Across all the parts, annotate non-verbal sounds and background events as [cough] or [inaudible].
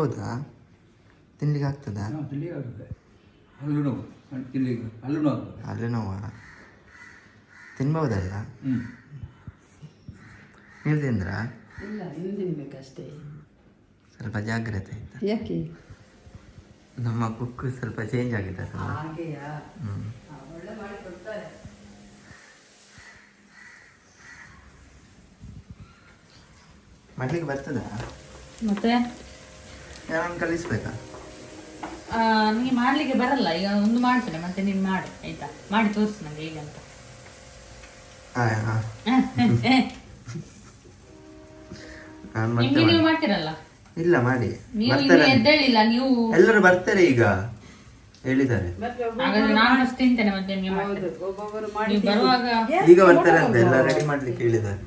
ತಿನ್ಬಹುದಾ ತಿನ್ಲಿಕ್ಕೆ ಆಗ್ತದಾ? ನಾವು ತಿಲ್ಲಿಗೆ ಆಗುತ್ತೆ ಹಲ್ಲು ನೋವು. ಹಲ್ಲು ನೋವು ಅಲ್ಲಿ ನೋವ? ನೀವು ತಿಂದ್ರಾ? ಇಲ್ಲ ಇನ್ನು ತಿನ್ಬೇಕಷ್ಟೇ. ಸ್ವಲ್ಪ ಜಾಗ್ರತೆ ಆಯ್ತಾ? ಯಾಕೆ? ನಮ್ಮ ಕುಕ್ ಸ್ವಲ್ಪ ಚೇಂಜ್ ಆಗಿದೆ ಹ್ಞೂ ಹ್ಮ್. ಒಳ್ಳೆ ಮಾಡಿ ಕೊಡ್ತಾರೆ. ಮಾಡ್ಲಿಕ್ಕೆ ಬರ್ತದಾ? ಮತ್ತೆ? ಯಾರನ್ನು ಕಲಿಸ್ಬೇಕಾ ನನಗೆ ಮಾಡ್ಲಿಕ್ಕೆ ಬರಲ್ಲ ಈಗ ಒಂದು ಮಾಡ್ತೇನೆ ಮತ್ತೆ ನೀನು ಮಾಡಿ ಆಯ್ತಾ? ಮಾಡಿ ತೋರಿಸು ನನಗೆ ಈಗ ಅಂತ. [laughs] ನಿಮ್ಗೆ ನೀವು ಮಾಡ್ತೀರಲ್ಲ? ಇಲ್ಲ ಮಾಡಿ. ನೀವು ಬರ್ತಾರೆ ಎದ್ದೇಳಿಲ್ಲ ನೀವು ಎಲ್ಲರೂ ಬರ್ತಾರೆ ಈಗ. ಹೇಳಿದ್ದಾರೆ. ಹಾಗಾದ್ರೆ ನಾನು ಅಷ್ಟು ತಿಂತೇನೆ ಮತ್ತೆ ನಿಮ್ಗೆ ಮಾಡ್ತೇನೆ. ಒಬ್ಬೊಬ್ಬರು ಮಾಡಿ ನೀವು ಬರುವಾಗ ಈಗ ಬರ್ತಾರೆ ಅಂತ ಎಲ್ಲ ರೆಡಿ ಮಾಡ್ಲಿಕ್ಕೆ ಹೇಳಿದ್ದಾರೆ.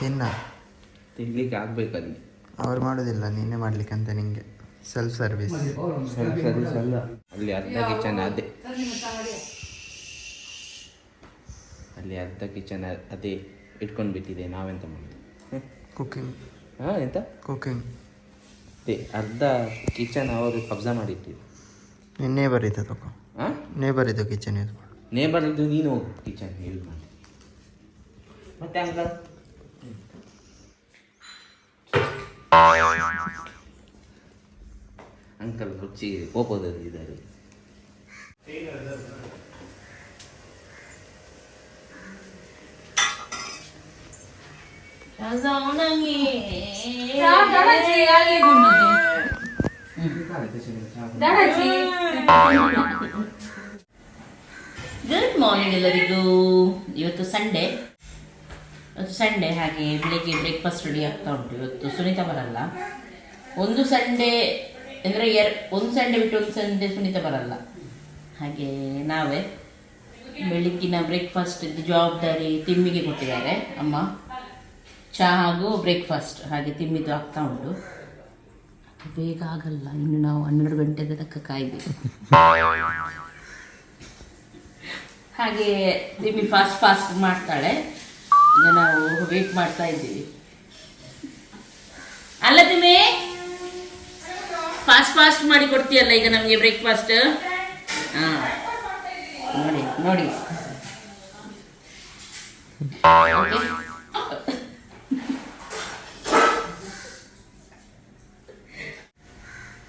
ತಿನ್ನ. ತಿನ್ಲಿಕ್ಕೆ ಆಗ್ಬೇಕಲ್ಲಿ ಅವ್ರು ಮಾಡೋದಿಲ್ಲ ನೀನೇ ಮಾಡ್ಲಿಕ್ಕೆ ಅಂತ ನಿಂಗೆ. ಸೆಲ್ಫ್ ಸರ್ವಿಸ್ ಸರ್ವಿಸ್ ಅಲ್ಲ. ಅಲ್ಲಿ ಅರ್ಧ ಕಿಚನ್ ಅದೇ. ಅಲ್ಲಿ ಅರ್ಧ ಕಿಚನ್ ಅದೇ ಇಟ್ಕೊಂಡು ಬಿಟ್ಟಿದೆ ನಾವೆಂತ ಮಾಡೋದು? ಕುಕಿಂಗ್ ಹಾಂ ಎಂತ? ಕುಕಿಂಗ್ ಏ ಅರ್ಧ ಕಿಚನ್ ಅವರು ಕಬ್ಜಾ ಮಾಡಿಟ್ಟಿದ್ರು. ನಿನ್ನ ನೇಬರ್ ಇದೆ ತಗೋ ಹಾಂ? ನೇಬರ್ ಇದು ಕಿಚನ್ ಯೂಸ್ ಮಾಡು. ನೇಬರ್ ಇದ್ದು ನೀನು ಹೋಗು ಕಿಚನ್ ಯೂಸ್ ಮಾಡಿ. ಮತ್ತೆ ಅಂಕಲ್? ಅಂಕಲ್ ರುಚಿ ಗುಡ್ ಮಾರ್ನಿಂಗ್ ಎಲ್ಲರಿಗೂ. ಇವತ್ತು ಸಂಡೇ ಇವತ್ತು ಸಂಡೇ ಹಾಗೆ ಬೆಳಿಗ್ಗೆ ಬ್ರೇಕ್ಫಾಸ್ಟ್ ರೆಡಿ ಆಗ್ತಾ ಉಂಟು. ಇವತ್ತು ಸುನೀತಾ ಬರಲ್ಲ. ಒಂದು ಸಂಡೇ ಅಂದರೆ ಎರ್ ಒಂದು ಸಂಡೇ ಬಿಟ್ಟು ಒಂದು ಸಂಡೇ ಸುನೀತಾ ಬರಲ್ಲ. ಹಾಗೆ ನಾವೇ ಬೆಳಿಗ್ಗಿನ ಬ್ರೇಕ್ಫಾಸ್ಟ್ ಜವಾಬ್ದಾರಿ ತಿಮ್ಮಿಗೆ ಕೊಟ್ಟಿದ್ದಾರೆ. ಅಮ್ಮ? ಚಹಾ ಹಾಗೂ ಬ್ರೇಕ್ಫಾಸ್ಟ್ ಹಾಗೆ ತಿಮ್ಮಿದು ಆಗ್ತಾ ಉಂಟು. ಬೇಗ ಆಗಲ್ಲ ಇನ್ನು ನಾವು ಹನ್ನೆರಡು ಗಂಟೆ ತನಕ ಕಾಯ್ಬೇಕು. ಹಾಗೆ ತಿಮ್ಮಿ ಫಾಸ್ಟ್ ಫಾಸ್ಟ್ ಮಾಡ್ತಾಳೆ. ಈಗ ನಾವು ವೇಟ್ ಮಾಡ್ತಾ ಇದ್ದೀವಿ. ಅಲ್ಲ ತಿಮ್ಮಿ! ಫಾಸ್ಟ್ ಫಾಸ್ಟ್ ಮಾಡಿ ಕೊಡ್ತೀಯಲ್ಲ ಈಗ ನಮಗೆ ಬ್ರೇಕ್ಫಾಸ್ಟ್? ಹಾ. ನೋಡಿ ನೋಡಿ.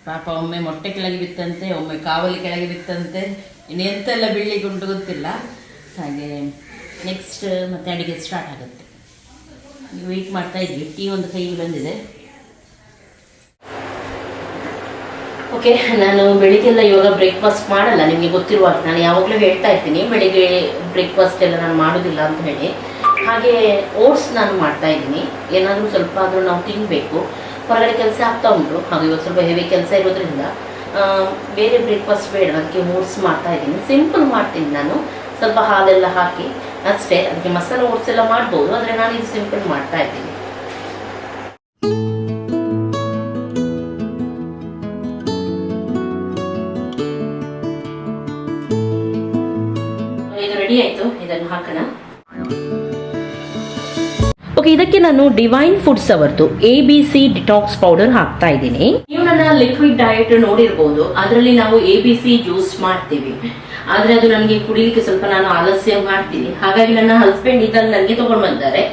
ಪಾಪ ಒಮ್ಮೆ ಮೊಟ್ಟೆ ಕೆಳಗೆ ಬಿತ್ತಂತೆ, ಒಮ್ಮೆ ಕಾವಲಿ ಕೆಳಗೆ ಬಿತ್ತಂತೆ. ಇನ್ನೆಂತೆಲ್ಲ ಉಂಟು ಗೊತ್ತಿಲ್ಲ. ಹಾಗೆ ನೆಕ್ಸ್ಟ್ ಮತ್ತೆ ಅಡಿಗೆ ಸ್ಟಾರ್ಟ್ ಆಗುತ್ತೆ. ವೆಯ್ಟ್ ಮಾಡ್ತಾ ಇದ್ವಿ ಟೀ ಒಂದು ಕೈ ಬಂದಿದೆ. ಓಕೆ ನಾನು ಬೆಳಿಗ್ಗೆಲ್ಲ ಇವಾಗ ಬ್ರೇಕ್ಫಾಸ್ಟ್ ಮಾಡಲ್ಲ. ನಿಮಗೆ ಗೊತ್ತಿರುವ ನಾನು ಯಾವಾಗಲೂ ಹೇಳ್ತಾ ಇರ್ತೀನಿ, ಬೆಳಿಗ್ಗೆ ಬ್ರೇಕ್ಫಾಸ್ಟ್ ಎಲ್ಲ ನಾನು ಮಾಡೋದಿಲ್ಲ ಅಂತ ಹೇಳಿ. ಹಾಗೆ ಓಟ್ಸ್ ನಾನು ಮಾಡ್ತಾ ಇದ್ದೀನಿ. ಏನಾದರೂ ಸ್ವಲ್ಪ ಆದರೂ ನಾವು ತಿನ್ನಬೇಕು ಹೊರಗಡೆ ಕೆಲಸ ಆಗ್ತಾ ಉಂಟು ಹಾಗೆ ಇವತ್ತು ಸ್ವಲ್ಪ ಹೆವಿ ಕೆಲಸ ಇರೋದ್ರಿಂದ ಬೇರೆ ಬ್ರೇಕ್ಫಾಸ್ಟ್ ಬೇಡ ಅದಕ್ಕೆ ಓಟ್ಸ್ ಮಾಡ್ತಾ ಇದ್ದೀನಿ ಸಿಂಪಲ್ ಮಾಡ್ತೀನಿ ನಾನು ಸ್ವಲ್ಪ ಹಾಲೆಲ್ಲ ಹಾಕಿ ಅಷ್ಟೇ ಅದಕ್ಕೆ ಮಸಾಲೆ ಓಟ್ಸ್ ಎಲ್ಲ ಮಾಡ್ಬೋದು ಆದರೆ ನಾನು ಇದು ಸಿಂಪಲ್ ಮಾಡ್ತಾ ಇದ್ದೀನಿ ಇದು ರೆಡಿ ಆಯಿತು ಇದನ್ನು ಹಾಕೋಣ ಓಕೆ ಇದಕ್ಕೆ ನಾನು ಡಿವೈನ್ ಫುಡ್ಸ್ ಅವರದು A B C detox powder ಹಾಕ್ತಾ ಇದ್ದೀನಿ. ನೀವು ನನ್ನ ಲಿಕ್ವಿಡ್ ಡಯಟ್ ನೋಡಿರ್ಬೋದು. ಅದರಲ್ಲಿ ನಾವು ಎ ಬಿ ಸಿ ಜ್ಯೂಸ್ ಮಾಡ್ತೀವಿ. ಆದ್ರೆ ಅದು ನನಗೆ ಕುಡಿಲಿಕ್ಕೆ ಸ್ವಲ್ಪ ನಾನು ಆಲಸ್ಯ ಮಾಡ್ತೀನಿ. ಹಾಗಾಗಿ ನನ್ನ ಹಸ್ಬೆಂಡ್ ಇದನ್ನ ನನಗೆ ತಗೊಂಡು ಬಂದಿದ್ದಾರೆ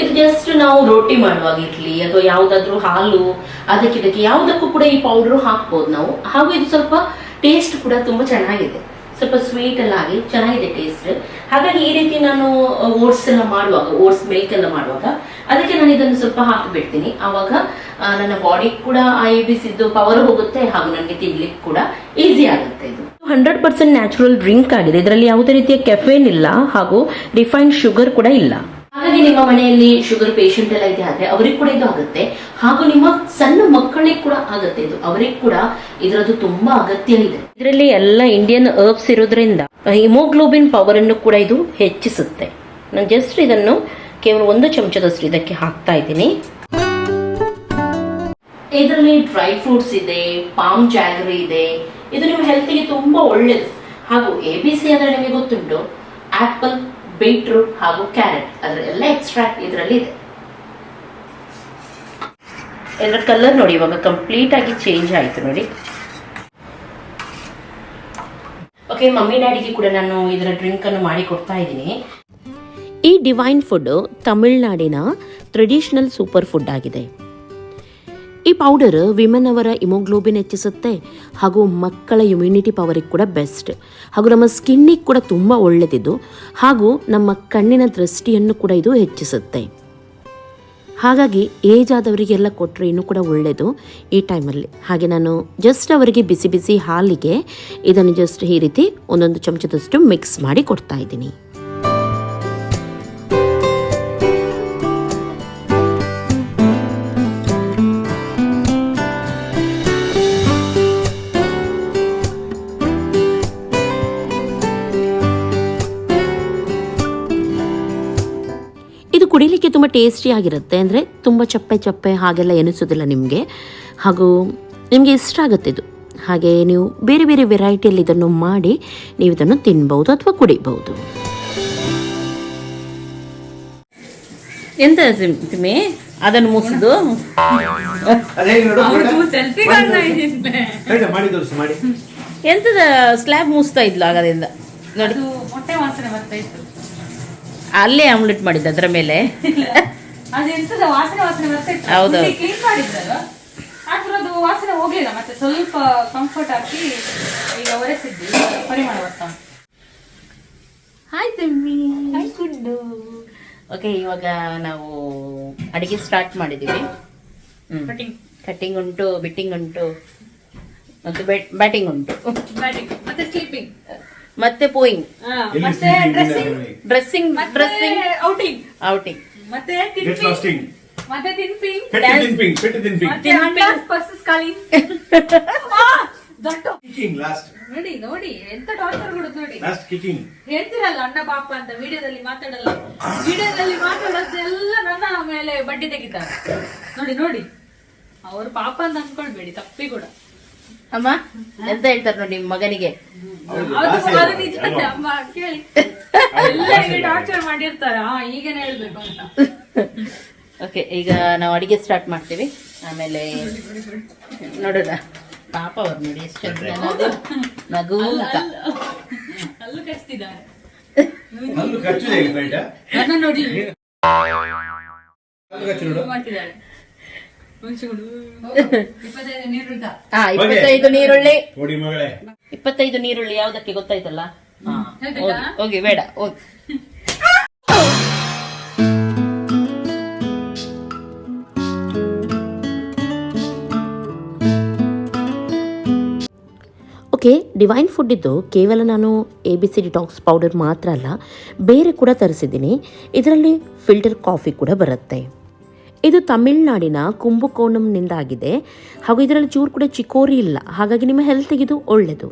ಇದು ಜಸ್ಟ್ ನಾವು ರೊಟ್ಟಿ ಮಾಡುವಾಗ ಇರ್ಲಿ, ಅಥವಾ ಯಾವ್ದಾದ್ರು ಹಾಲು, ಅದಕ್ಕೆ ಇದಕ್ಕೆ ಯಾವುದಕ್ಕೂ ಕೂಡ ಈ ಪೌಡರ್ ಹಾಕ್ಬೋದು ನಾವು. ಹಾಗೂ ಇದು ಸ್ವಲ್ಪ ಟೇಸ್ಟ್ ಕೂಡ ತುಂಬಾ ಚೆನ್ನಾಗಿದೆ. ಸ್ವಲ್ಪ ಸ್ವೀಟ್ ಎಲ್ಲ ಆಗಿ ಚೆನ್ನಾಗಿದೆ ಟೇಸ್ಟ್ ಹಾಗಾಗಿ ಈ ರೀತಿ ನಾನು ಓಟ್ಸ್ ಎಲ್ಲ ಮಾಡುವಾಗ ಓಟ್ಸ್ ಮಿಲ್ಕ್ ಎಲ್ಲ ಮಾಡುವಾಗ, ಅದಕ್ಕೆ ನಾನು ಇದನ್ನು ಸ್ವಲ್ಪ ಹಾಕಿಬಿಡ್ತೀನಿ. ಆವಾಗ ನನ್ನ ಬಾಡಿ ಕೂಡ ಐ ಬಿಸಿದ್ದು ಪವರ್ ಹೋಗುತ್ತೆ, ಹಾಗೂ ನನಗೆ ತಿನ್ಲಿಕ್ಕೆ ಕೂಡ ಈಸಿ ಆಗುತ್ತೆ ಇದು. ಹಂಡ್ರೆಡ್ ಪರ್ಸೆಂಟ್ ನ್ಯಾಚುರಲ್ ಡ್ರಿಂಕ್ ಆಗಿದೆ. ಇದರಲ್ಲಿ ಯಾವುದೇ ರೀತಿಯ ಕೆಫೇನ್ ಇಲ್ಲ ಹಾಗೂ ರಿಫೈನ್ಡ್ ಶುಗರ್ ಕೂಡ ಇಲ್ಲ. ಹಾಗಾಗಿ ನಿಮ್ಮ ಮನೆಯಲ್ಲಿ ಶುಗರ್ ಪೇಷಂಟ್ ಎಲ್ಲ ಇದೆ ಆದ್ರೆ ಅವರಿಗೆ ಕೂಡ ಇದು ಆಗುತ್ತೆ. ಹಾಗೂ ನಿಮ್ಮ ಸಣ್ಣ ಮಕ್ಕಳಿಗೆ ಕೂಡ ಆಗುತ್ತೆ ಇದು. ಅವರಿಗೆ ಕೂಡ ಇದರದ್ದು ತುಂಬಾ ಅಗತ್ಯ ಇದೆ. ಇದರಲ್ಲಿ ಎಲ್ಲ ಇಂಡಿಯನ್ ಹರ್ಬ್ಸ್ ಇರೋದ್ರಿಂದ ಹಿಮೋಗ್ಲೋಬಿನ್ ಪವರ್ ಅನ್ನು ಕೂಡ ಇದು ಹೆಚ್ಚಿಸುತ್ತೆ. ನಾನು ಜಸ್ಟ್ ಇದನ್ನು ಕೇವಲ ಒಂದು ಚಮಚದಷ್ಟು ಇದಕ್ಕೆ ಹಾಕ್ತಾ ಇದ್ದೀನಿ. ಇದರಲ್ಲಿ ಡ್ರೈ ಫ್ರೂಟ್ಸ್ ಇದೆ ಪಾಮ್ ಜಾಗರಿ ಇದೆ. ಇದು ನಿಮ್ಮ ಹೆಲ್ತಿಗೆ ತುಂಬಾ ಒಳ್ಳೇದು. ಹಾಗೂ ಎ ಬಿ ಸಿ ಅಂದ್ರೆ ನಿಮಗೆ ಗೊತ್ತುಂಟು ಆಪಲ್ ಬೀಟ್ರೂಟ್ ಹಾಗೂ ಕ್ಯಾರೆಟ್ ಅದರ ಎಲ್ಲ ಎಕ್ಸ್ಟ್ರಾಕ್ಟ್ ಇದರಲ್ಲಿ ಇದೆ. ಇದರ ಕಲರ್ ನೋಡಿ, ಇವಾಗ ಕಂಪ್ಲೀಟ್ ಆಗಿ ಚೇಂಜ್ ಆಯಿತು ನೋಡಿ. ಓಕೆ ಮಮ್ಮಿ, ಡ್ಯಾಡಿಗೆ ಕೂಡ ನಾನು ಇದರ ಡ್ರಿಂಕ್ ಅನ್ನು ಮಾಡಿ ಕೊಡ್ತಾ ಇದ್ದೀನಿ. ಈ ಡಿವೈನ್ ಫುಡ್ ತಮಿಳುನಾಡಿನ ಟ್ರೆಡಿಷನಲ್ ಸೂಪರ್ ಫುಡ್ ಆಗಿದೆ. ಈ ಪೌಡರ್ ವಿಮೆನ್ ಅವರ ಇಮೋಗ್ಲೋಬಿನ್ ಹೆಚ್ಚಿಸುತ್ತೆ ಹಾಗೂ ಮಕ್ಕಳ ಇಮ್ಯುನಿಟಿ ಪವರಿಗೆ ಕೂಡ ಬೆಸ್ಟ್ ಹಾಗೂ ನಮ್ಮ ಸ್ಕಿನ್ನಿಗೆ ಕೂಡ ತುಂಬ ಒಳ್ಳೆಯದಿದ್ದು ಹಾಗೂ ನಮ್ಮ ಕಣ್ಣಿನ ದೃಷ್ಟಿಯನ್ನು ಕೂಡ ಇದು ಹೆಚ್ಚಿಸುತ್ತೆ. ಹಾಗಾಗಿ ಏಜ್ ಆದವರಿಗೆಲ್ಲ ಕೊಟ್ಟರೆ ಇನ್ನೂ ಕೂಡ ಒಳ್ಳೆಯದು ಈ ಟೈಮಲ್ಲಿ ಹಾಗೆ ನಾನು ಜಸ್ಟ್ ಅವರಿಗೆ ಬಿಸಿ ಬಿಸಿ ಹಾಲಿಗೆ ಇದನ್ನು ಜಸ್ಟ್ ಈ ರೀತಿ ಒಂದೊಂದು ಚಮಚದಷ್ಟು ಮಿಕ್ಸ್ ಮಾಡಿ ಕೊಡ್ತಾ ಇದ್ದೀನಿ. ತುಂಬ ಟೇಸ್ಟಿಯಾಗಿರುತ್ತೆ ಅಂದರೆ ತುಂಬ ಚಪ್ಪೆ ಚಪ್ಪೆ ಹಾಗೆಲ್ಲ ಎನಿಸೋದಿಲ್ಲ ನಿಮಗೆ. ಹಾಗೂ ನಿಮಗೆ ಇಷ್ಟ ಆಗುತ್ತೆ ಇದು. ಹಾಗೆ ನೀವು ಬೇರೆ ಬೇರೆ ವೆರೈಟಿಯಲ್ಲಿ ಇದನ್ನು ಮಾಡಿ ನೀವು ಇದನ್ನು ತಿನ್ಬಹುದು ಅಥವಾ ಕುಡಿಬಹುದು. ಎಂತ ತಿಮ್ಮಿ? ಅದನ್ನು ಮುಸುದು ಎಂತದ ಸ್ಲ್ಯಾಬ್ ಮುಸ್ತಾ ಇದ್ಲು ಆಗದಿಂದ ನೋಡಿ. ಮೊಟ್ಟೆ ವಾಸನೆ ಬರ್ತಾ ಇತ್ತು. ಅಲ್ಲೇ ಆಮ್ಲೆಟ್ ಮಾಡಿದ್ದು ಅದರ ಮೇಲೆ. ಅದು ಎಂತದ ವಾಸನೆ ವಾಸನೆ ಬರ್ತಾ ಹೌದು. ಸ್ವಲ್ಪ ಕಂಫರ್ಟ್ ಹಾಕಿ ಈಗ ಪರಿಮಳ ಬರ್ತಾ. Hi Tammi hi Guddu okay ಇವಾಗ ನಾವು ಅಡಿಗೆ ಸ್ಟಾರ್ಟ್ ಮಾಡಿದ್ದೀವಿ. ಕಟಿಂಗ್ ಉಂಟು ಬಿಟ್ಟಿಂಗ್ ಉಂಟು ಮತ್ತು ಬ್ಯಾಟಿಂಗ್ ಉಂಟು. ಮತ್ತೆ ಸ್ಲೀಪಿಂಗ್ ಮತ್ತೆ ಪೋಯಿಂಗ್. ಮತ್ತೆ ಡ್ರೆಸ್ಸಿಂಗ್ ಡ್ರೆಸ್ಸಿಂಗ್ ಮತ್ತೆ ಡ್ರೆಸ್ಸಿಂಗ್ ಔಟಿಂಗ್ ಔಟಿಂಗ್ ಮತ್ತೆ ತಿನ್ಪಿಂಗ್ ಮತ್ತೆ ಪೆಟ್ಟು ತಿನ್ಪಿಂಗ್ ಮತ್ತೆ ಪರ್ಸಸ್ ಕಾಲಿಂಗ್ [laughs] ದೊಡ್ಡ. ಕಿಕ್ಕಿಂಗ್ ಲಾಸ್ಟ್ ನೋಡಿ ನೋಡಿ ಎಂತ ಡಾಕ್ಟರ್ ಕೊಡುದು ನೋಡಿ. ಲಾಸ್ಟ್ ಕಿಕ್ಕಿಂಗ್ ಹೇಳ್ತಿರಲ್ಲ ಅಣ್ಣ ಪಾಪ ಅಂತ ವಿಡಿಯೋದಲ್ಲಿ ಮಾತಾಡಲ್ಲ. ವಿಡಿಯೋದಲ್ಲಿ ಮಾತಾಡೋದೆಲ್ಲ ನನ್ನ ಮೇಲೆ ಬಡ್ಡಿ ತೆಗಿತಾರೆ. ನೋಡಿ ನೋಡಿ. ಅವ್ರ ಪಾಪ ಅಂತ ಅನ್ಕೊಳ್ಬೇಡಿ ತಪ್ಪಿ ಕೂಡ. ಅಮ್ಮ ಎಂತ ಹೇಳ್ತಾರೆ ನೋಡಿ ನಿಮ್ಮ ಮಗನಿಗೆ? [laughs] ಓಕೆ ಈಗ ನಾವು ಅಡಿಗೆ ಸ್ಟಾರ್ಟ್ ಮಾಡ್ತೀವಿ. ಆಮೇಲೆ ನೋಡೋಣ. ಪಾಪ ಅವ್ರು ನೋಡಿ ಎಷ್ಟು ನಗು ಅಲ್ಲೂ ಕಚ್ತಿದ್ದಾರೆ. ನನ್ನ ನೋಡಿ. ಹಲ್ಲು ಕಚ್ಚಿ ನೋಡು ಮಾಡ್ತಿದ್ದಾಳೆ ಮುನ್ಸಿಕೊಂಡು ಇಪ್ಪತ್ತೈದು ನೀರುಳ್ಳ ಹಾ [laughs] ಇಪ್ಪತ್ತೈದು ನೀರುಳ್ಳಿ. ನೋಡಿ ಮಗಳೇ. ಇಪ್ಪತ್ತೈದು ನೀರುಳ್ಳಿ ಯಾವ್ದಕ್ಕೆ ಗೊತ್ತಾಯ್ತಲ್ಲ? ಹಾ? ಹೋಗಿ, ಬೇಡ ಹೋಗಿ. ಓಕೆ ಡಿವೈನ್ ಫುಡ್ ಇದ್ದು ಕೇವಲ ನಾನು A B C detox powder ಮಾತ್ರ ಅಲ್ಲ ಬೇರೆ ಕೂಡ ತರಿಸಿದ್ದೀನಿ. ಇದರಲ್ಲಿ ಫಿಲ್ಟರ್ ಕಾಫಿ ಕೂಡ ಬರುತ್ತೆ. ಇದು ತಮಿಳುನಾಡಿನ ಕುಂಭಕೋಣಂನಿಂದ ಆಗಿದೆ ಹಾಗೂ ಇದರಲ್ಲಿ ಚೂರು ಕೂಡ ಚಿಕೋರಿ ಇಲ್ಲ. ಹಾಗಾಗಿ ನಿಮ್ಮ ಹೆಲ್ತಿಗೆ ಇದು ಒಳ್ಳೆಯದು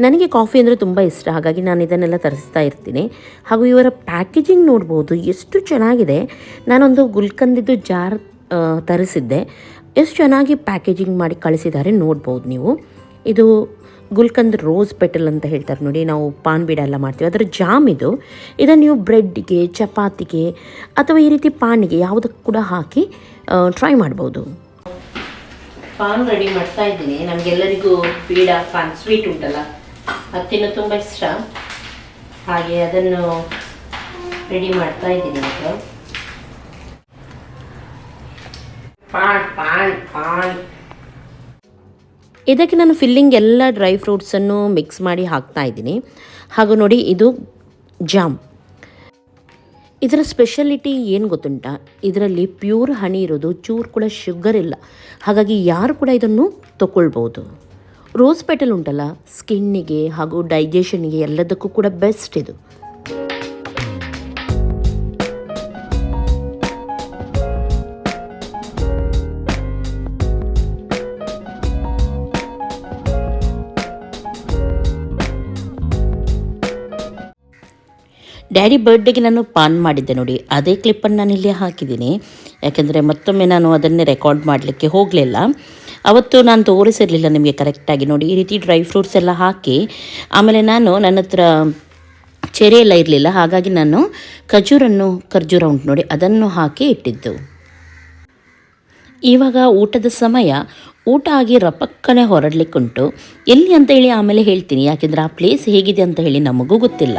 ನನಗೆ ಕಾಫಿ ಅಂದರೆ ತುಂಬ ಇಷ್ಟ. ಹಾಗಾಗಿ ನಾನು ಇದನ್ನೆಲ್ಲ ತರಿಸ್ತಾ ಇರ್ತೀನಿ. ಹಾಗೂ ಇವರ ಪ್ಯಾಕೇಜಿಂಗ್ ನೋಡ್ಬೋದು. ಎಷ್ಟು ಚೆನ್ನಾಗಿದೆ. ನಾನೊಂದು ಗುಲ್ಕಂದಿದ್ದು ಜಾರ್ ತರಿಸಿದ್ದೆ. ಎಷ್ಟು ಚೆನ್ನಾಗಿ ಪ್ಯಾಕೇಜಿಂಗ್ ಮಾಡಿ ಕಳಿಸಿದ್ದಾರೆ ನೋಡ್ಬೋದು ನೀವು. ಇದು ಗುಲ್ಕಂದ್ ರೋಸ್ ಪೆಟಲ್ ಅಂತ ಹೇಳ್ತಾರೆ ನೋಡಿ, ನಾವು ಪಾನ್ ಬೀಡ ಎಲ್ಲ ಮಾಡ್ತೀವಿ. ಅದರ ಜಾಮ್ ಇದು. ಇದನ್ನು ನೀವು ಬ್ರೆಡ್ಗೆ, ಚಪಾತಿಗೆ ಅಥವಾ ಈ ರೀತಿ ಪಾನಿಗೆ ಯಾವುದಕ್ಕೆ ಕೂಡ ಹಾಕಿ ಟ್ರೈ ಮಾಡ್ಬೋದು. ಪಾನ್ ರೆಡಿ ಮಾಡ್ತಾ ಇದ್ದೀನಿ. ನಮಗೆಲ್ಲರಿಗೂ ಪೀಡ, ಪಾನ್ ಸ್ವೀಟ್ ಉಂಟಲ್ಲ, ಅದು ತುಂಬ ಇಷ್ಟ. ಹಾಗೆ ಅದನ್ನು ರೆಡಿ ಮಾಡ್ತಾ ಇದ್ದೀನಿ ಪಾನ್ ಪಾನ್ ಪಾನ್. ಇದಕ್ಕೆ ನಾನು ಫಿಲ್ಲಿಂಗ್ ಎಲ್ಲ ಡ್ರೈ ಫ್ರೂಟ್ಸನ್ನು ಮಿಕ್ಸ್ ಮಾಡಿ ಹಾಕ್ತಾ ಇದ್ದೀನಿ. ಹಾಗೂ ನೋಡಿ ಇದು ಜಾಮ್ ಇದರ ಸ್ಪೆಷಾಲಿಟಿ ಏನು ಗೊತ್ತುಂಟ? ಇದರಲ್ಲಿ ಪ್ಯೂರ್ ಹನಿ ಇರೋದು, ಚೂರು ಕೂಡ ಶುಗರ್ ಇಲ್ಲ. ಹಾಗಾಗಿ ಯಾರು ಕೂಡ ಇದನ್ನು ತಗೊಳ್ಬೋದು ರೋಸ್ ಪೆಟಲ್ ಉಂಟಲ್ಲ ಸ್ಕಿನ್ನಿಗೆ ಹಾಗೂ ಡೈಜೆಷನ್ಗೆ ಎಲ್ಲದಕ್ಕೂ ಕೂಡ ಬೆಸ್ಟ್ ಇದು. ಡ್ಯಾಡಿ ಬರ್ಡೇಗೆ ನಾನು ಪಾನ್ ಮಾಡಿದ್ದೆ ನೋಡಿ. ಅದೇ ಕ್ಲಿಪ್ಪನ್ನು ನಾನು ಇಲ್ಲಿ ಹಾಕಿದ್ದೀನಿ. ಯಾಕೆಂದರೆ ಮತ್ತೊಮ್ಮೆ ನಾನು ಅದನ್ನೇ ರೆಕಾರ್ಡ್ ಮಾಡಲಿಕ್ಕೆ ಹೋಗಲಿಲ್ಲ. ಅವತ್ತು ನಾನು ತೋರಿಸಿರಲಿಲ್ಲ ನಿಮಗೆ ಕರೆಕ್ಟಾಗಿ ನೋಡಿ. ಈ ರೀತಿ ಡ್ರೈ ಫ್ರೂಟ್ಸ್ ಎಲ್ಲ ಹಾಕಿ, ಆಮೇಲೆ ನಾನು ನನ್ನ ಹತ್ರ ಚೆರಿ ಎಲ್ಲ ಇರಲಿಲ್ಲ. ಹಾಗಾಗಿ ನಾನು ಖರ್ಜೂರನ್ನು ಖರ್ಜೂರ ಉಂಟು ನೋಡಿ, ಅದನ್ನು ಹಾಕಿ ಇಟ್ಟಿದ್ದು. ಇವಾಗ ಊಟದ ಸಮಯ. ಊಟ ಆಗಿ ರಪಕ್ಕನೆ ಹೊರಡ್ಲಿಕ್ಕುಂಟು. ಎಲ್ಲಿ ಅಂತ ಹೇಳಿ ಆಮೇಲೆ ಹೇಳ್ತೀನಿ. ಯಾಕೆಂದರೆ ಆ ಪ್ಲೇಸ್ ಹೇಗಿದೆ ಅಂತ ಹೇಳಿ ನಮಗೂ ಗೊತ್ತಿಲ್ಲ.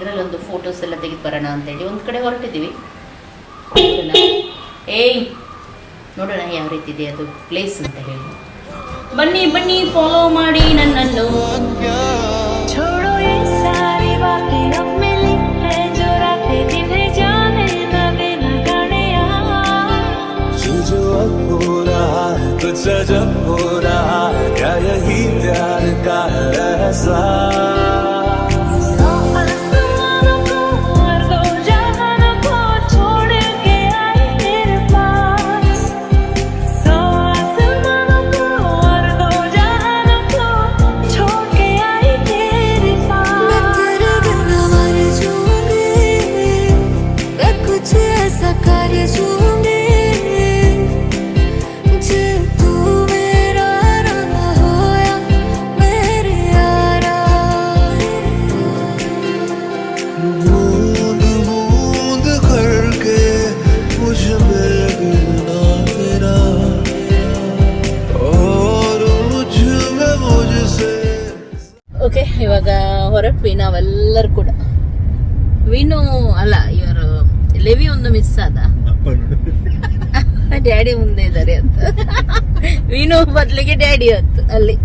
ಹಾಗೆ ಇದರಲ್ಲೊಂದು ಫೋಟೋಸ್ ಎಲ್ಲ ತೆಗೆದು ಬರೋಣ ಅಂತೇಳಿ ಒಂದು ಕಡೆ ಹೊರಟಿದ್ದೀವಿ ನೋಡೋಣ ಏಯ್ ನೋಡೋಣ ಯಾವ ರೀತಿ ಇದೆ ಅದು ಪ್ಲೇಸ್ ಅಂತ ಹೇಳಿ ಬನ್ನಿ ಬನ್ನಿ ಫಾಲೋ ಮಾಡಿ ನನ್ನನ್ನು छोड़ो ये सारी बातें अब मिली है जो रातें दिन है जाने न देना गाने जो अब हो रहा है कुछ जब हो रहा है क्या यही प्यार का है ಬದಲಿಗೆ ಇವತ್ತು ಅಲ್ಲಿ.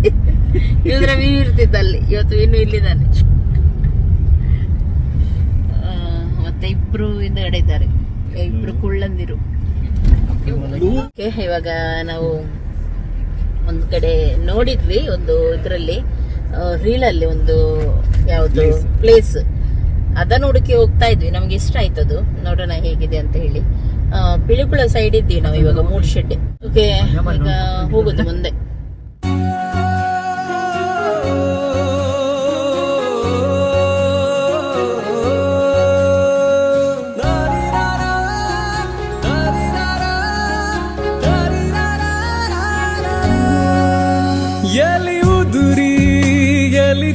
ಇಲ್ದ್ರೆ ವಿನು ಇರ್ತಿದ್ದ ಅಲ್ಲಿ. ಇವತ್ತು ಇನ್ನು ಇಲ್ಲಿದ್ದಾನೆ ಮತ್ತೆ ಇಬ್ರು ಹಿಂದ್ಗಡೆ ಇದ್ದಾರೆ ಇಬ್ರು ಕುಳ್ಳಂದಿರು. ಇವಾಗ ನಾವು ಒಂದು ಕಡೆ ನೋಡಿದ್ವಿ ಒಂದು ಇದರಲ್ಲಿ ರೀಲಲ್ಲಿ ಒಂದು ಯಾವ್ದು ಪ್ಲೇಸ್ ಅದನ್ನು ಹುಡುಕಿ ಹೋಗ್ತಾ ಇದ್ವಿ. ನಮ್ಗೆ ಇಷ್ಟ ಆಯ್ತು ಅದು. ನೋಡೋಣ ಹೇಗಿದೆ ಅಂತ ಹೇಳಿ. ಪಿಲಿಕುಳ ಸೈಡ್ ಇದ್ದೀವಿ ನಾವು ಇವಾಗ ಮೂಡ್ ಶೆಡ್ ಓಕೆ ಈಗ ಹೋಗುದು ಮುಂದೆ.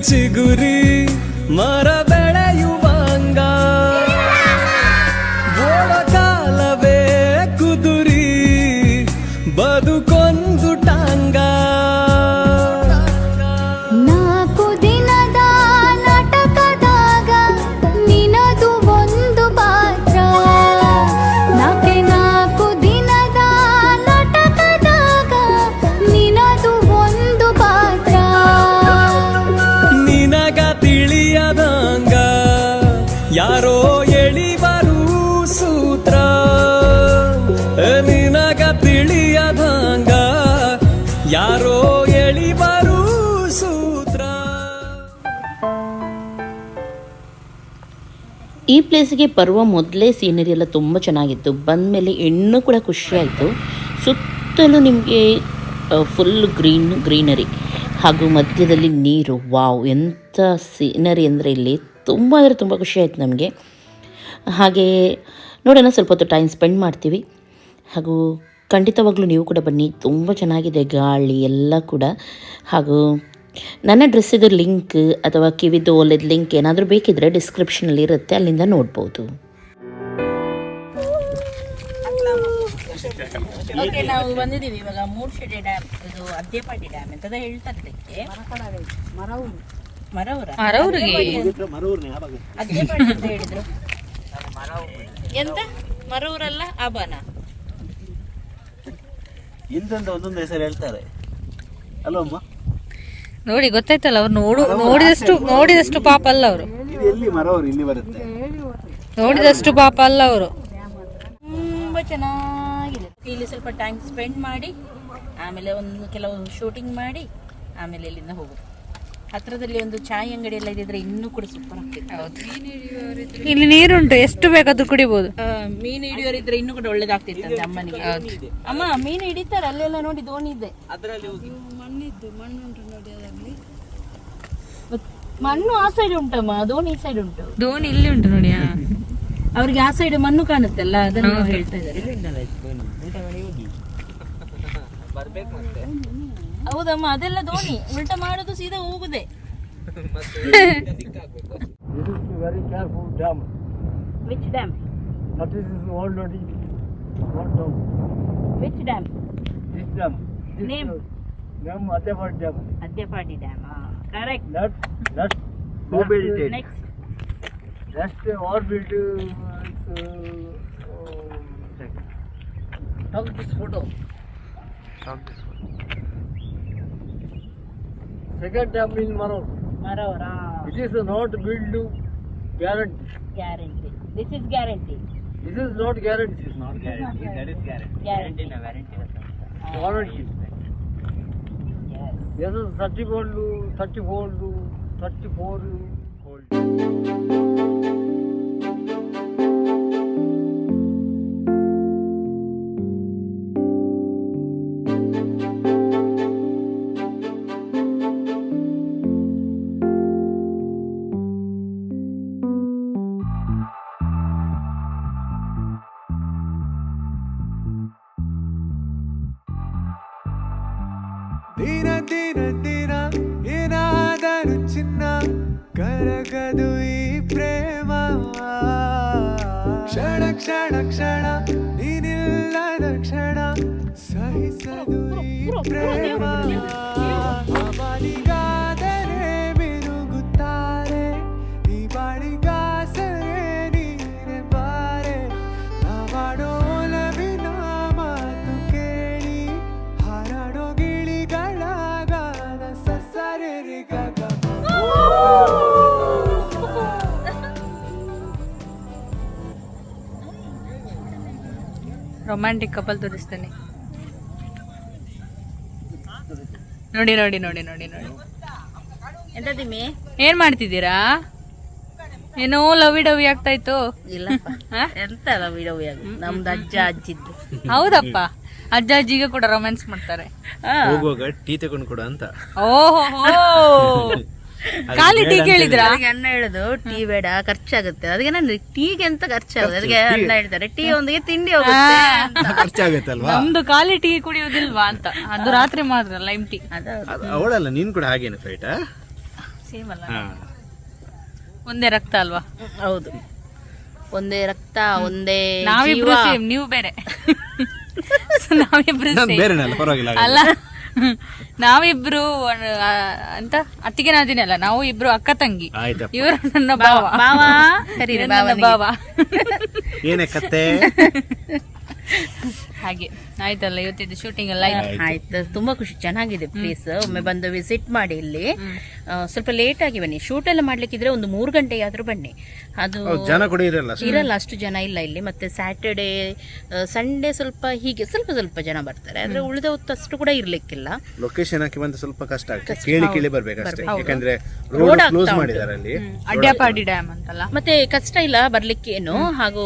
ചിഗുരീ ಈ ಪ್ಲೇಸಿಗೆ ಬರುವ ಮೊದಲೇ ಸೀನರಿ ಎಲ್ಲ ತುಂಬ ಚೆನ್ನಾಗಿತ್ತು. ಬಂದ ಮೇಲೆ ಇನ್ನೂ ಕೂಡ ಖುಷಿಯಾಯಿತು. ಸುತ್ತಲೂ ನಿಮಗೆ ಫುಲ್ ಗ್ರೀನ್ ಗ್ರೀನರಿ ಹಾಗೂ ಮಧ್ಯದಲ್ಲಿ ನೀರು. ವಾವ್ ಎಂಥ ಸೀನರಿ ಅಂದರೆ ಇಲ್ಲಿ ತುಂಬ ಅಂದರೆ ತುಂಬ ಖುಷಿಯಾಯಿತು ನಮಗೆ. ಹಾಗೆ ನೋಡೋಣ, ಸ್ವಲ್ಪ ಹೊತ್ತು ಟೈಮ್ ಸ್ಪೆಂಡ್ ಮಾಡ್ತೀವಿ. ಹಾಗೂ ಖಂಡಿತವಾಗಲೂ ನೀವು ಕೂಡ ಬನ್ನಿ. ತುಂಬ ಚೆನ್ನಾಗಿದೆ ಗಾಳಿ ಎಲ್ಲ ಕೂಡ. ಹಾಗೂ ನನ್ನ ಡ್ರೆಸ್ಸಿದು ಲಿಂಕ್ ಅಥವಾ ಕಿವಿದು ಒಲೆದ ಲಿಂಕ್ ಏನಾದರೂ ಡಿಸ್ಕ್ರಿಪ್ಷನ್ ಡಿಸ್ಕ್ರಿಪ್ಷನಲ್ಲಿ ಇರುತ್ತೆ ಅಲ್ಲಿಂದ ನೋಡ್ಬೋದು. ಓಕೆ ನಾವು ಬಂದಿದ್ದೀವಿ. ಇವಾಗ ಮೂರ್ಶೆಡೆ ಡ್ಯಾಮ್ ಇದು ಅದ್ದೇಪಾಟಿ ಡ್ಯಾಮ್ ಅಂತ ಹೇಳ್ತಾರೆ ಇದಕ್ಕೆ ಮರವೂರ. ಅಂತ ಎಂತ? ಮರವೂರಲ್ಲ ಆಬಾನ? ಇಂದಂತ ಒಂದೊಂದು ಹೆಸರು ಹೇಳ್ತಾರೆ. ಅಲ್ವಮ್ಮ? ನೋಡಿ ಗೊತ್ತಾಯ್ತಲ್ಲ ಅವ್ರು ನೋಡು ನೋಡಿದಷ್ಟು ನೋಡಿದಷ್ಟು ಪಾಪ ಅಲ್ಲ ಅವರು. ಇದು ಎಲ್ಲಿ ಮರವರು ಇಲ್ಲಿ ಬರುತ್ತೆ? ನೋಡಿದಷ್ಟು ಪಾಪ ಅಲ್ಲ ಅವರು. ತುಂಬಾ ಚೆನ್ನಾಗಿದೆ. ಇಲ್ಲಿ ಸ್ವಲ್ಪ ಟೈಮ್ ಸ್ಪೆಂಡ್ ಮಾಡಿ ಆಮೇಲೆ ಒಂದು ಕೆಲವು ಶೂಟಿಂಗ್ ಮಾಡಿ ಆಮೇಲೆ ಇಲ್ಲಿಂದ ಹೋಗುದು. ಹತ್ರದಲ್ಲಿ ಒಂದು ಚಾಯ್ ಅಂಗಡಿ ಎಲ್ಲ ಇದ್ರೆ ಇನ್ನೂ ಕೂಡ ಸೂಪರ್ ಆಗ್ತಿತ್ತು. ಇಲ್ಲಿ ನೀರುಂಟು ಎಷ್ಟು ಬೇಕಾದ್ರೂ ಕುಡಿಬಹುದು ಆ, ಮೀನು ಹಿಡಿಯೋರಿದ್ರೆ ಇನ್ನೂ ಕೂಡ ಒಳ್ಳೇದಾಗ್ತಿತ್ತಂತೆ ಅಮ್ಮನಿಗೆ. ಅಮ್ಮ ಮೀನು ಹಿಡಿತಾರೆ ಅಲ್ಲೆಲ್ಲ ನೋಡಿ ದೋಣಿ ಇದೆ. ಮತ್- ಮಣ್ಣು ಆ ಸೈಡ್ ಉಂಟಮ್ಮ ದೋಣಿ ಈ ಸೈಡ್ ಉಂಟು. ದೋಣಿ ಇಲ್ಲಿ ಉಂಟು ನೋಡಿ ಅವ್ರಿಗೆ ಆ ಸೈಡ್ ಮಣ್ಣು ಕಾಣುತ್ತಲ್ಲ ಅದನ್ನ ಹೇಳ್ತಾ ಇದ್ದಾರೆ. ಹೌದಮ್ಮ ಅದೆಲ್ಲ ದೋಣಿ ಉಲ್ಟಾ ಮಾಡೋದು ಸೀದಾ ಹೋಗುದೆ. Very careful dam which dam that is dam. Which dam this dam name Dam. ಅದೇಪಾಟ್ ಡ್ಯಾಮ್ ಅದ್ದೆಪಾಟಿ dam correct let let ಮೊಬಿಲಿಟೇಟ್ next next orbit Talk this photo. Second dam in Maror. ಮರವರ It is not built to guarantee. Guarantee this is guarantee This is not guarantee. It is not guarantee. That is guarantee. Guarantee Warranty. This is 30 volt, 34, 34 volt. ದಿನ ಕ್ಷಣ ಕ್ಷಣ ಕ್ಷಣ ನೀನಿಲ್ಲದ ಕ್ಷಣ ಸಹಿಸದು ಈ ಪ್ರೇಮ. Romantic couple ತೋರಿಸ್ತೇನೆ. ನೋಡಿ ನೋಡಿ ನೋಡಿ ನೋಡಿ ನೋಡಿ. ಏನ್ ಮಾಡ್ತಿದ್ದೀರಾ? ಏನೋ ಲವಿ ಡವಿ ಆಗ್ತಾ ಇತ್ತು. ಇಲ್ಲಪ್ಪ. ಹಾ? ಎಂತ ಲವಿ ಡವಿ ನಮ್ದು ಅಜ್ಜ ಅಜ್ಜಿದ್ದು. ಹೌದಪ್ಪ. ಅಜ್ಜ ಅಜ್ಜಿಗೆ ಕೂಡ ರೊಮ್ಯಾನ್ಸ್ ಮಾಡ್ತಾರೆ. ಹೋಗುವಾಗ ಟೀ ತಗೊಂಡು ಕೂಡ ಅಂತ. ಓಹೋ [laughs] ಖಾಲಿ ಟೀ ಕೇಳಿದ್ರ? ಅದಕ್ಕೆ ಅಣ್ಣ ಹೇಳುದು ಟೀ ಬೇಡ ಖರ್ಚಾಗುತ್ತೆ. ಅದಕ್ಕೆ ನಾನು ಟೀಗೆ ಅಂತ ಖರ್ಚಾಗುತ್ತೆ ಅದಕ್ಕೆ ಅಣ್ಣ ಹೇಳ್ತಾರೆ. ಟೀ ಒಂದಿಗೆ ತಿಂಡಿ ಹೋಗುತ್ತೆ ಅಂತ. [laughs] ಖರ್ಚಾಗತ್ತಲ್ವಾ? ನಮ್ದು ಖಾಲಿ ಟೀ ಕುಡಿಯೋದಿಲ್ವಾ ಅಂತ. ಅದು ರಾತ್ರಿ ಮಾತ್ರ ಲೈಮ್ ಟೀ ಅದು ಅವಳಲ್ಲ ನೀನ್ ಕೂಡ ಹಾಗೇನು ಫೈಟ್ ಸೇಮ್ ಅಲ್ಲ. ಒಂದೇ ರಕ್ತ ಅಲ್ವಾ? ಹೌದು. ಒಂದೇ ರಕ್ತ ಒಂದೇ ನಾವಿಬ್ರು ಜೀವ. ಸೇಮ್ ನೀವು ಬೇರೆ. [laughs] ನಾವಿಬ್ರು ನಾನು same. ಬೇರೆನಲ್ಲ ಪರವಾಗಿಲ್ಲ ಅಲ್ಲ. ನಾವಿಬ್ರು ಆ, ಅಂತ? ಅತ್ತಿಗೆ ನಾದಿನಿ ಅಲ್ಲ ನಾವು ಇಬ್ರು ಅಕ್ಕ ತಂಗಿ. ಇವರು ನನ್ನ ಬಾವ. ಬಾವ. ಏನೇ ಕತ್ತೆ? ಹಾಗೆ. ಆಯ್ತಲ್ಲ ಇವತ್ತಿದ್ದು ಶೂಟಿಂಗ್ ಎಲ್ಲ ಆಯ್ತು. ಆಯ್ತು. ತುಂಬಾ ಖುಷಿ. ಚೆನ್ನಾಗಿದೆ ಪ್ಲೀಸ್ ಒಮ್ಮೆ ಬಂದು ವಿಸಿಟ್ ಮಾಡಿ ಇಲ್ಲಿ. ಸ್ವಲ್ಪ ಲೇಟ್ ಆಗಿ ಬನ್ನಿ. ಶೂಟ್ ಎಲ್ಲ ಮಾಡ್ಲಿಕ್ಕಿದ್ರೆ ಒಂದು ಮೂರು ಗಂಟೆಗೆ ಆದ್ರೂ ಬನ್ನಿ. ಅದು ಜನ ಕೂಡ ಇರಲ್ಲ ಇರಲ್ಲ ಅಷ್ಟು ಜನ ಇಲ್ಲ ಇಲ್ಲಿ. ಮತ್ತೆ ಸ್ಯಾಟರ್ಡೆ ಸಂಡೆ ಸ್ವಲ್ಪ ಹೀಗೆ ಸ್ವಲ್ಪ ಸ್ವಲ್ಪ ಜನ ಬರ್ತಾರೆ. ಆದ್ರೆ ಉಳಿದ ಹೊತ್ತು ಅಷ್ಟು ಕೂಡ ಇರ್ಲಿಕ್ಕಿಲ್ಲ. ಲೊಕೇಶನ್ ಹಾಕಿ ಬಂದು ಸ್ವಲ್ಪ ಕಷ್ಟ ಆಗ್ತದೆ. ಕೇಳಿ ಕೇಳಿ ಬರ್ಬೇಕಷ್ಟೇ. ಯಾಕಂದ್ರೆ ರೋಡ್ ಕ್ಲೋಸ್ ಮಾಡಿದ್ದಾರೆ ಅಲ್ಲಿ. ಅಡ್ಡಪಾಡಿ ಡ್ಯಾಮ್ ಅಂತಲ್ಲ? ಮತ್ತೆ ಕಷ್ಟ ಇಲ್ಲ ಬರ್ಲಿಕ್ಕೇನು ಹಾಗೂ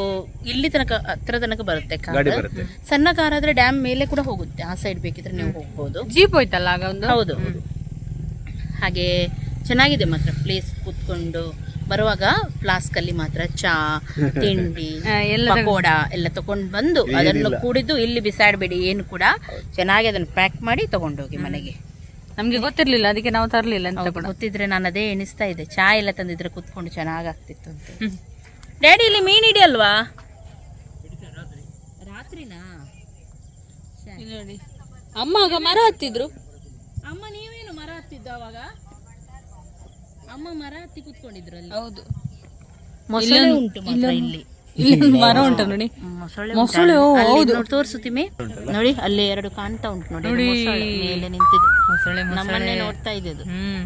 ಇಲ್ಲಿ ತನಕ ಹತ್ರ ತನಕ ಬರುತ್ತೆ car. ಗಾಡಿ ಬರುತ್ತೆ. ಸಣ್ಣ ಕಾರ್ ಆದ್ರೆ ಡ್ಯಾಮ್ ಮೇಲೆ ಕೂಡ ಹೋಗುತ್ತೆ. ಆ ಸೈಡ್ ಬೇಕಿದ್ರೆ ನೀವು ಹೋಗ್ಬೋದು. ಜೀಪ್ ಹೋಯ್ತಲ್ಲ ಆಗ ಒಂದು? ಹೌದು ಹೌದು. ಹಾಗೆ ಚೆನ್ನಾಗಿದೆ ಮಾತ್ರ ಪ್ಲೇಸ್ ಕೂತ್ಕೊಂಡು. ಬರುವಾಗ ಫ್ಲಾಸ್ಕ್ ಅಲ್ಲಿ ಮಾತ್ರ ಚಾ [laughs] ತಿಂಡಿ ಪಕೋಡ ಎಲ್ಲ ತಗೊಂಡು ಬಂದು ಅದನ್ನು ಕುಡಿದು ಇಲ್ಲಿ ಬಿಸಾಡಬೇಡಿ ಏನು ಕೂಡ ಚೆನ್ನಾಗಿ ಅದನ್ನು ಪ್ಯಾಕ್ ಮಾಡಿ ತಗೊಂಡೋಗಿ ಮನೆಗೆ. ನಮ್ಗೆ ಗೊತ್ತಿರ್ಲಿಲ್ಲ ಅದಕ್ಕೆ ನಾವು ತರ್ಲಿಲ್ಲ ಅಂತ ಗೊತ್ತಿದ್ರೆ ನಾನು ಅದೇ ಎಣಿಸ್ತಾ ಇದ್ದೆ ಚಾ ಎಲ್ಲ ತಂದಿದ್ರೆ ಕುತ್ಕೊಂಡು ಚೆನ್ನಾಗಾಗ್ತಿತ್ತು ಅಂತ. ಡ್ಯಾಡಿ ಇಲ್ಲಿ ಮೀನು ಹಿಡಿಯಲ್ವಾ? ರಾತ್ರಿನಾ? ನೋಡಿ ಅಮ್ಮ ಮರ ಹತ್ತಿದ್ರು. ಅಮ್ಮ ನೀವೇನು ಮರ ಅವಾಗ ಅಮ್ಮ ಮರ ಹತ್ತಿ ಕುತ್ಕೊಂಡಿದ್ರು ಅಲ್ಲಿ. ಹೌದು. ಮೊಸಳೆ ಉಂಟು ಮಾತ್ರ ಇಲ್ಲಿ. ಮರ ಉಂಟು ನೋಡಿ. ಮೊಸಳೆ ಮೊಸಳೆ, ಓ, ಹೌದು. ತೋರಿಸುತ್ತೀಮೆ. ನೋಡಿ ಅಲ್ಲಿ ಎರಡು ಕಾಣ್ತಾ ಉಂಟು ನೋಡಿ ಮೊಸಳೆ ಮೇಲೆ ನಿಂತಿದೆ. ಮೊಸಳೆ ನಮ್ಮನ್ನೇ ನೋಡ್ತಾ ಇದೆ ಅದು. ಹ್ಮ್.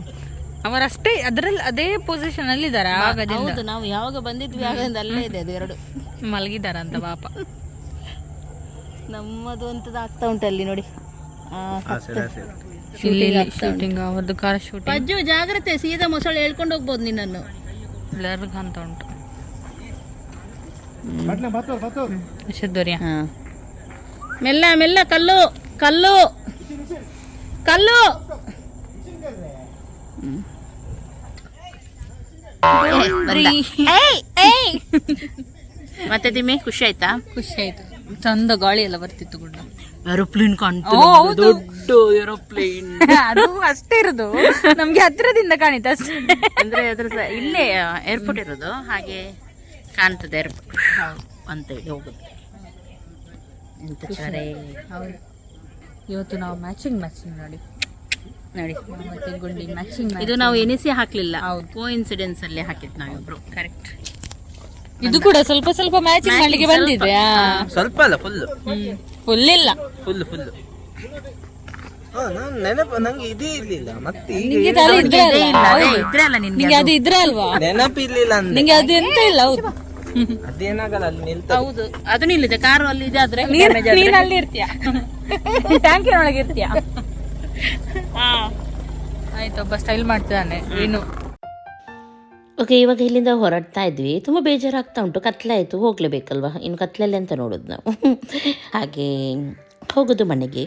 ಅವರಷ್ಟೇ ಅದರಲ್ಲಿ ಅದೇ ಪೊಸಿಷನ್ ಅಲ್ಲಿ ಇದಾರೆ ಆಗದಿಂದ ಹೌದು ನಾವು ಯಾವಾಗ ಬಂದಿದ್ವಿ ಆಗದಿಂದ ಅಲ್ಲೇ ಇದೆ ಅದು ಎರಡು. ಮಲಗಿದಾರಂತ ಪಾಪ. ನಮ್ಮದು ಅಂತದ ಆಗ್ತಾ ಉಂಟು ಅಲ್ಲಿ ನೋಡಿ. ಶೂಟಿಂಗ್ ಅವ್ರದ್ದು ಕಾರ ಶೂಟಿಂಗ್ ಅಜ್ಜು ಜಾಗ್ರತೆ ಸೀದಾ ಮೊಸಳೆ ಹೇಳ್ಕೊಂಡು ಹೋಗ್ಬೋದು ನಿನ್ನನ್ನು. ಬ್ಲರ್ಗ್ ಅಂತ ಉಂಟು. ಹಾ. ಮೆಲ್ಲ ಮೆಲ್ಲ ಕಲ್ಲು ಕಲ್ಲು. ಕಲ್ಲು. ಬರಿ ಏ ಏ ಮತ್ತೆ ತಿಮ್ಮಿ ಖುಷಿ ಆಯ್ತಾ? ಖುಷಿ ಆಯ್ತು. ಚಂದ ಗಾಳಿ ಎಲ್ಲ ಬರ್ತಿತ್ತು ಗುಡ್ಡ ಏರೋಪ್ಲೇನ್ ಕಾಣ್ತದೆ ದೊಡ್ಡ ಏರೋಪ್ಲೇನ್ [laughs] ಅದು ಅಷ್ಟೇ ಇರೋದು. ನಮ್ಗೆ ಹತ್ತಿರದಿಂದ ಕಾಣಿತು ಅಷ್ಟೇ. ಅಂದ್ರೆ ಅದ್ರ ಇಲ್ಲೇ ಏರ್ಪೋರ್ಟ್ ಇರೋದು ಹಾಗೆ ಕಾಣ್ತದೆ ಏರ್ಪೋರ್ಟ್ ಅಂತ ಹೇಳಿ ಹೋಗುದು. ಎಂತ ಚರೆ. ಇವತ್ತು ನಾವು ಮ್ಯಾಚಿಂಗ್ ಮ್ಯಾಚಿಂಗ್ ನೋಡಿ. ನೋಡಿ. ಮತ್ತೆ ಗುಂಡಿ ಮ್ಯಾಚಿಂಗ್ ಇದು ನಾವು ಎನಿಸಿ ಹಾಕ್ಲಿಲ್ಲ. ಹೌದು. ಕೋ ಇನ್ಸಿಡೆನ್ಸ್ ಅಲ್ಲಿ ಹಾಕಿದ್ ನಾವಿಬ್ರು. ಕರೆಕ್ಟ್ ಇದು ಕೂಡ ಸ್ವಲ್ಪ ಸ್ವಲ್ಪ ಮ್ಯಾಚಿಂಗ್ ಮಾಡ್ಲಿಕ್ಕೆ ಬಂದಿದೆ ಸ್ವಲ್ಪ ಅಲ್ಲ ಫುಲ್ ಫುಲ್ ಇಲ್ಲ. ಫುಲ್ ಫುಲ್ ನಾನು ನೆನಪು ನಂಗೆ ಇದೇ ಇರ್ಲಿಲ್ಲ. ಮತ್ತೆ ಈಗ ಅದು ಇದ್ರೆ. ಅಲ್ಲ ನಿಂಗೆ ಅದು. ಇದ್ರೆ ಅಲ್ವಾ? ನೆನಪು ಇರ್ಲಿಲ್ಲ ಅಂದ್ರೆ. ನಿಂಗೆ ಅದು ಎಂತ ಇಲ್ಲ ಹೌದು. ಅದೇನಾಗಲ್ಲ ಅಲ್ಲಿ ನಿಲ್ತದೆ. ಹೌದು. ಅದು ನಿಲ್ಲಿದೆ. ಕಾರು ಅಲ್ಲಿ ಇದೆ ಆದ್ರೆ ನೀನ್ ಅಲ್ಲಿ ಇರ್ತೀಯ? ಟ್ಯಾಂಕಿನೊಳಗೆ ಇರ್ತೀಯ? ಆಯ್ತು ಒಬ್ಬ ಸ್ಟೈಲ್ ಮಾಡ್ತಿದ್ದಾನೆ. ಏನು? ಓಕೆ ಇವಾಗ ಇಲ್ಲಿಂದ ಹೊರಡ್ತಾ ಇದ್ವಿ. ತುಂಬ ಬೇಜಾರಾಗ್ತಾ ಉಂಟು. ಕತ್ಲೆ ಆಯಿತು ಹೋಗಲೇಬೇಕಲ್ವಾ? ಇನ್ನು ಕತ್ಲಲ್ಲಿ ಅಂತ ನೋಡೋದು ನಾವು. [laughs] ಹಾಗೆ ಹೋಗೋದು ಮನೆಗೆ.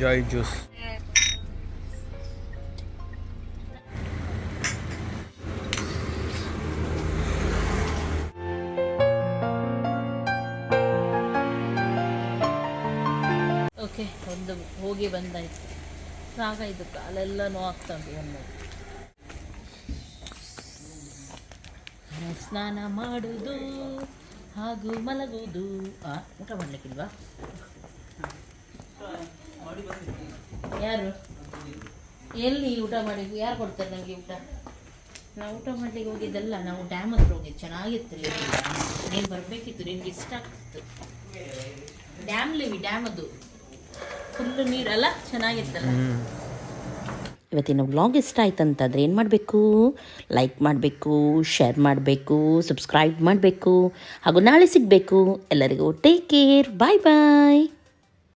ಜಾಯ್ ಜ್ಯೂಸ್ ಹೋಗಿ ಬಂದಾಯ್ತು. ಇದು ಕಾಲೆಲ್ಲ ನೋವಾಗ್ತಾ ಉಂಟು ಸ್ನಾನ ಮಾಡುವುದು ಹಾಗೂ ಮಲಗುವುದು. ಆ, ಊಟ ಮಾಡ್ಲಿಕ್ಕಿಲ್ವಾ? ಯಾರು? ಎಲ್ಲಿ ಊಟ ಮಾಡಿ ಯಾರು ಕೊಡ್ತಾರೆ ನಮಗೆ ಊಟ? ನಾವು ಊಟ ಮಾಡ್ಲಿಕ್ಕೆ ಹೋಗಿದ್ದಲ್ಲ, ನಾವು ಡ್ಯಾಮ್ ಹತ್ರ ಹೋಗಿ ಚೆನ್ನಾಗಿತ್ತು ನೀನು ಬರಬೇಕಿತ್ತು, ನಿನ್ಗೆ ಇಷ್ಟ ಆಗ್ತಿತ್ತು. ಡ್ಯಾಮ್ ಲಿವಿ ಡ್ಯಾಮ್ ಅದು. ಫುಲ್ಲು ನೀರಲ್ಲ ಚೆನ್ನಾಗಿತ್ತಲ್ಲ. ಇವತ್ತಿನ ವ್ಲಾಗ್ ಇಷ್ಟ ಆಯ್ತು ಅಂತಂದರೆ ಏನು ಮಾಡಬೇಕು? ಲೈಕ್ ಮಾಡಬೇಕು ಶೇರ್ ಮಾಡಬೇಕು ಸಬ್ಸ್ಕ್ರೈಬ್ ಮಾಡಬೇಕು ಹಾಗೂ ನಾಳೆ ಸಿಗಬೇಕು. ಎಲ್ಲರಿಗೂ ಟೇಕ್ ಕೇರ್ ಬಾಯ್ ಬಾಯ್